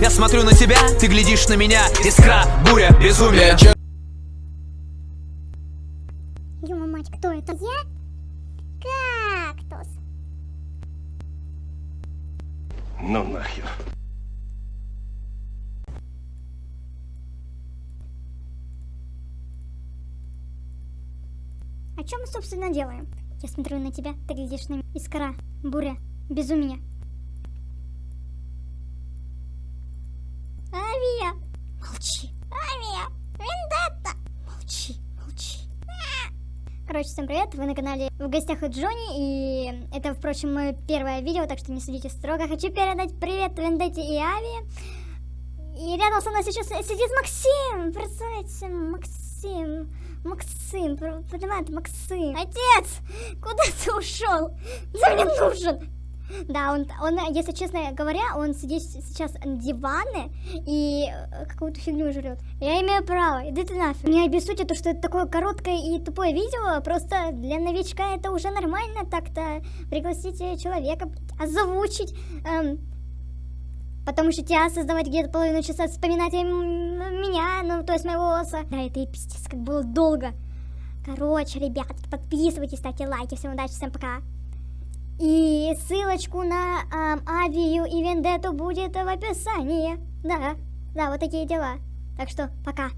Я смотрю на тебя, ты глядишь на меня Искра, буря, безумие Ёма мать, кто это? Я? Кактус. Ну нахер. А что мы, собственно, делаем? Я смотрю на тебя, ты глядишь на меня. Искра, буря, безумие. Авиа! Молчи! Авиа! Вендетта! Молчи, молчи. Короче, всем привет, вы на канале в гостях у Джонни, и это, впрочем, мое первое видео, так что не судите строго. Хочу передать привет Вендетте и Ави. И рядом со мной сейчас сидит Максим, представляете, Максим, Максим, понимаете, Максим. Отец, куда ты ушел? Ты мне нужен. Да, он, он, если честно говоря, он сидит сейчас на диване и э, какую-то фигню жрет. Я имею право, иди ты нафиг. Меня бесит то, что это такое короткое и тупое видео, просто для новичка это уже нормально так-то пригласить человека, озвучить, эм, Потому что тебя создавать где-то половину часа, вспоминать м- меня, ну, то есть моего голоса. Да, это и пиздец, как было долго. Короче, ребятки, подписывайтесь, ставьте лайки. Всем удачи, всем пока. И ссылочку на ам, Авию и Вендетту будет в описании. Да, да, вот такие дела. Так что, пока.